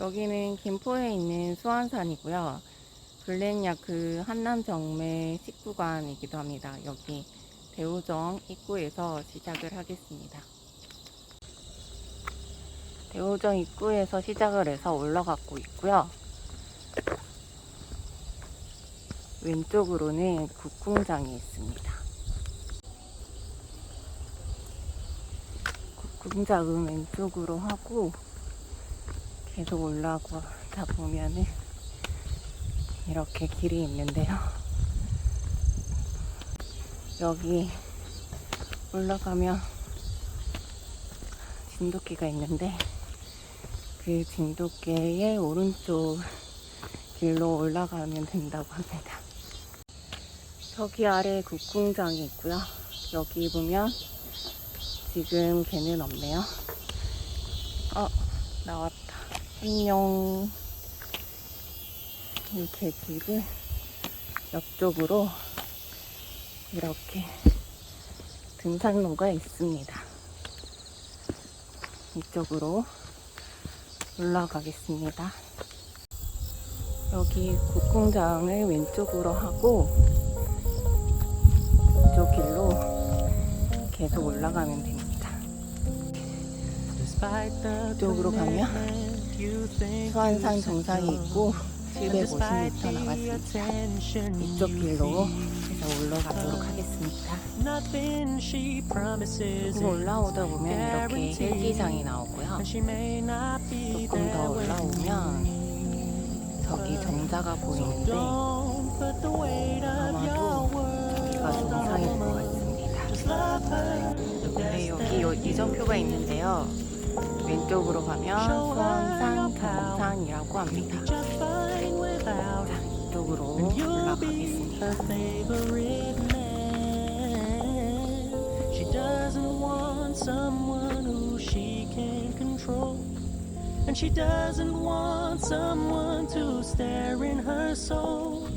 여기는 김포에 있는 수안산이고요. 블랙야크 한남정매 19관이기도 합니다. 여기 대우정 입구에서 시작을 하겠습니다. 대우정 입구에서 시작을 해서 올라가고 있고요. 왼쪽으로는 국궁장이 있습니다. 국궁장은 왼쪽으로 하고 계속 올라가다 보면은 이렇게 길이 있는데요. 여기 올라가면 진돗개가 있는데 그 진돗개의 오른쪽 길로 올라가면 된다고 합니다. 저기 아래 국궁장이 있고요. 여기 보면 지금 개는 없네요. 어, 나왔다. 안녕. 이 개집을 옆쪽으로 이렇게 등산로가 있습니다. 이쪽으로 올라가겠습니다. 여기 국궁장을 왼쪽으로 하고 이쪽 길로 계속 올라가면 됩니다. 이쪽으로 가면 수안산 정상이 있고 750m 남았습니다. 이쪽 길로 해서 올라가도록 하겠습니다. 올라오다 보면 이렇게 헬기장이 나오고요. 조금 더 올라오면 저기 정자가 보이는데 아마도 저기가 정상일 것 같습니다. 네, 여기 요- 이정표가 있는데요. 왼쪽으로 가면 수원산 경산이라고 합니다. 자, 이쪽으로 올라가겠습니다. She doesn't want someone who she can control. And she doesn't want someone to stare in her soul.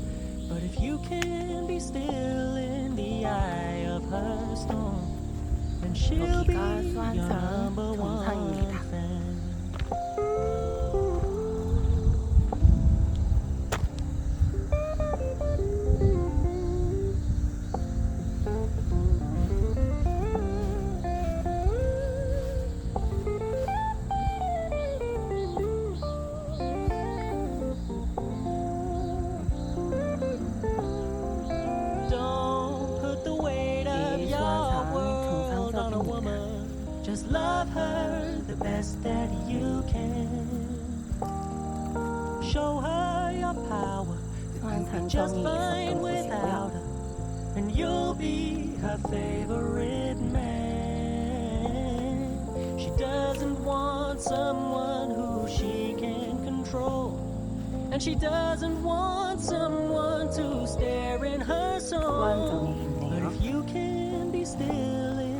But if you can be still in the eye of her storm, Then she'll be 여기가 your 수안산 woman. Just love her the best that you can. Show her your power that you just fine without her, and you'll be her favorite man. She doesn't want someone who she can control, and she doesn't want someone to stare in her soul. But if you can be still.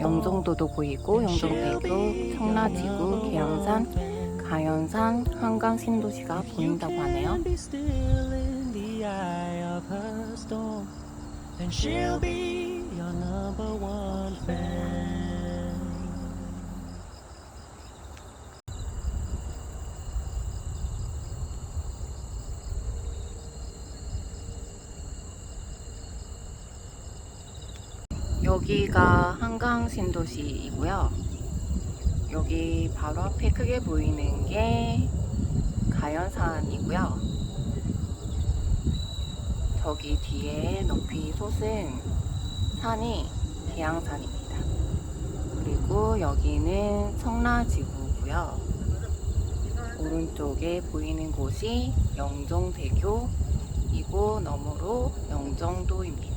영종도도 보이고 영종대교, 청라지구, 계양산, 가연산, 한강 신도시가 보인다고 하네요. Fan. 여기가 한강 신도시이고요. 여기 바로 앞에 크게 보이는 게 가연산이고요. 저기 뒤에 높이 솟은 산이 계양산입니다. 그리고 여기는 청라지구고요. 오른쪽에 보이는 곳이 영종대교이고 너머로 영종도입니다.